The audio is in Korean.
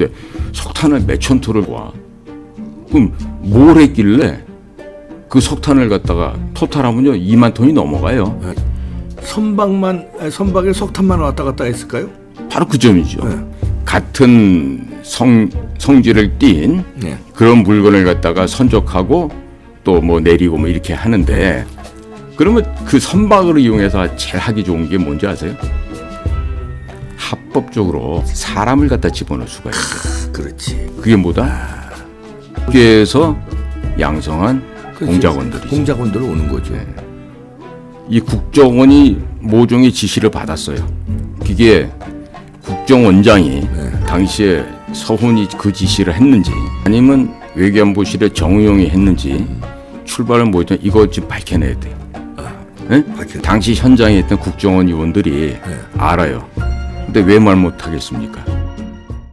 근데 석탄을 몇천 톤을 와. 그럼 뭘 했길래 그 석탄을 갖다가 토탈하면요 2만 톤이 넘어가요. 선박만 아니, 선박에 석탄만 왔다 갔다 했을까요? 바로 그 점이죠. 네. 같은 성 성질을 띤 네. 그런 물건을 갖다가 선적하고 또 뭐 내리고 뭐 이렇게 하는데 그러면 그 선박을 이용해서 제일 하기 좋은 게 뭔지 아세요? 합법적으로 사람을 갖다 집어넣을 수가 있어요. 그렇지. 그게 뭐다? 국계에서 양성한 그렇지. 공작원들이 죠. 공작원들 오는 거죠. 이 국정원이 모종의 지시를 받았어요. 그게 국정원장이 당시에 서훈이 그 지시를 했는지 아니면 외교안보실의 정우영이 했는지 출발은 뭐죠? 이거 지금 밝혀내야 돼. 예? 밝혀내. 당시 현장에 있던 국정원 요원들이 알아요. 근데 왜 말 못하겠습니까?